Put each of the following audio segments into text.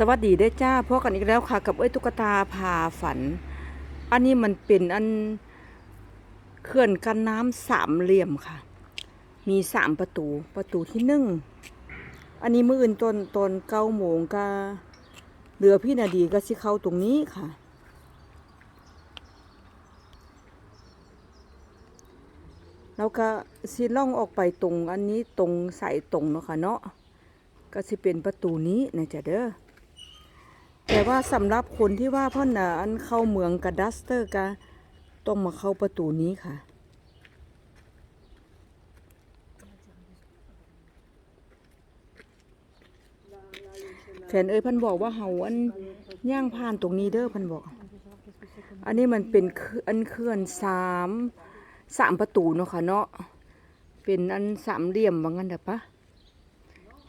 สวัสดีได้จ้าพบกันอีกแล้วค่ะ กับเอ้ยตุ๊กตาพาฝัน อันนี้มันเป็นอันเขื่อนกันน้ำสามเหลี่ยมค่ะ มีสามประตูประตูที่หนึ่งอันนี้มืออื่นตอนตอนเก้าโมงก็เหลือพี่นาดีก็สิเข้าตรงนี้ค่ะ แล้วก็สิล่องออกไปตรงอันนี้ตรงใสายตรงเนาะค่ะเนาะก็สิเป็นประตูนี้นะจ๊ะเด้อ แต่ว่าสำหรับคนที่ว่าพ่อหน่ะอันเข้าเมืองกับดัสเตอร์ก็ต้องมาเข้าประตูนี้ค่ะ แฟนเอ้ยพันบอกว่าเฮาอันย่างผ่านตรงนี้เด้อพันบอก อันนี้มันเป็นอันเขื่อนสามสามประตูเนาะค่ะเนาะเป็นอันสามเหลี่ยมว่างั้นเด้อปะ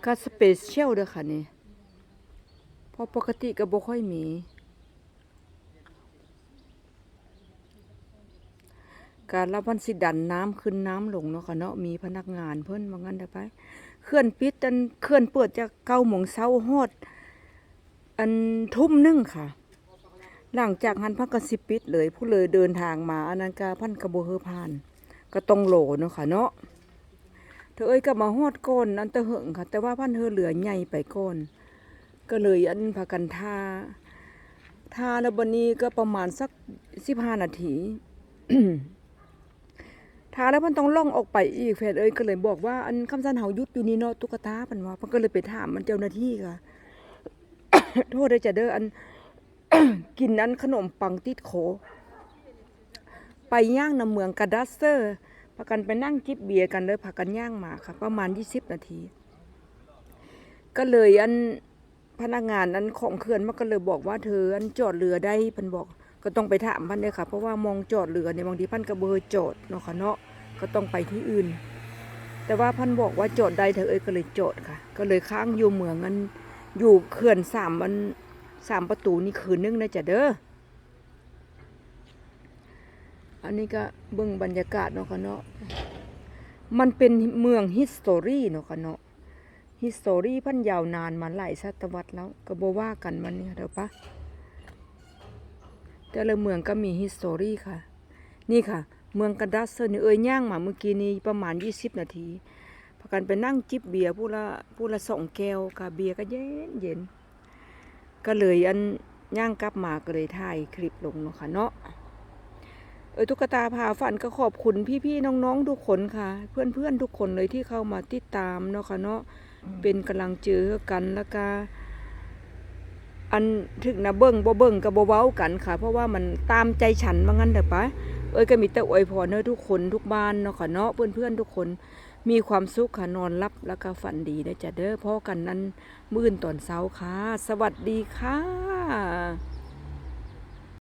ก็สเปเชียลเด้อค่ะนี่ ราะปกติก็บ่ค่อยมี การรับพันสิดันน้ำขึ้นน้ำลงเนาะค่ะเนาะมีพนักงานเพิ่นว่างั้นได้ไปเคลื่อนปิดอันเคลื่อนเปิดจากเก้าโมงเช้าฮอดอันทุ่มหนึงค่ะ หลังจากหันพักกสิปิดเลย ผู้เลยเดินทางมาอันนั้นก็พันกระโบเฮอผ่าน ก็ต้องโหลเนาะค่ะเนาะเธอเอ้ยก็มาฮอดก้อนอันตะเหิงค่ะ แต่ว่าพันเฮอเหลือใหญ่ไปก้อน ก็เลยอันพากันทาทาแล้วบันนี้ก็ประมาณสักสิบห้านาทีทาแล้วมันต้องล่องออกไปอีกแฟนเอ้ยก็เลยบอกว่าอันคำสันเฮายุดอยู่นี่เนาะตุ๊กตาพันว่าเพันก็เลยไปถามมันเจ้าหน้าที่ค่ะโทษเลยจะเด้ออันกินอันขนมปังติดโข ไปย่างน้ำเมืองกาดัสเตอร์พากันไปนั่งจิบเบียร์กันเลยพากันย่างมาค่ะ ประมาณยี่สิบนาที ก็เลยอัน พนักงานอันของเขื่อนมันก็เลยบอกว่าเธออันจอดเรือได้พันบอกก็ต้องไปถามพันเลยค่ะ เพราะว่ามองจอดเรือเนี่ยบางทีพันกระเบอจอดเนาะค่ะเนาะก็ต้องไปที่อื่น แต่ว่าพันบอกว่าจอดได้เธอเอ้ยก็เลยจอดค่ะ ก็เลยค้างอยู่เมืองอันอยู่เขื่อนสามอันสามประตูนี่คืนนึงนะจ๊ะเด้ออันนี้ก็เบิ่งบรรยากาศเนาะค่ะเนาะมันเป็นเมืองฮิสตอรี่เนาะค่ะเนาะ ฮิสตอรีพันยาวนานมาหลายศตวรรษแล้วก็บว่ากันมันเนี่ยเดี๋ยวปะแต่ละเมืองก็มีฮิสตอรีค่ะ นี่ค่ะ เมืองกระดัสเซอร์นี่เอ้ยย่างมาเมื่อกี้นี้ประมาณ 20 นาทีพากันไปนั่งจิบเบียร์ผู้ละผู้ละสองแก้วค่ะเบียร์ก็เย็นเย็นก็เลยอันย่างกลับมาก็เลยถ่ายคลิปลงเนาะค่ะเนาะเออตุ๊กตาพาฝันก็ขอบคุณพี่ๆน้องๆทุกคนค่ะ เพื่อนๆทุกคนเลยที่เข้ามาติดตามเนาะค่ะเนาะ เป็นกำลังเจอกันแล้วก็อันถึกนะเบิ้งบ่เบิ้งก็บ่เว้ากันค่ะ เพราะว่ามันตามใจฉันว่างั้นเด้อปะเอ้ยก็มีแต่อวยพรเด้อทุกคนทุกบ้านเนาะค่ะเนาะเพื่อนๆทุกคนมีความสุขค่ะนอนรับแล้วก็ฝันดีได้จ้ะเด้อพ่อกันนั้นมื่นตอนเช้าค่ะ สวัสดีค่ะ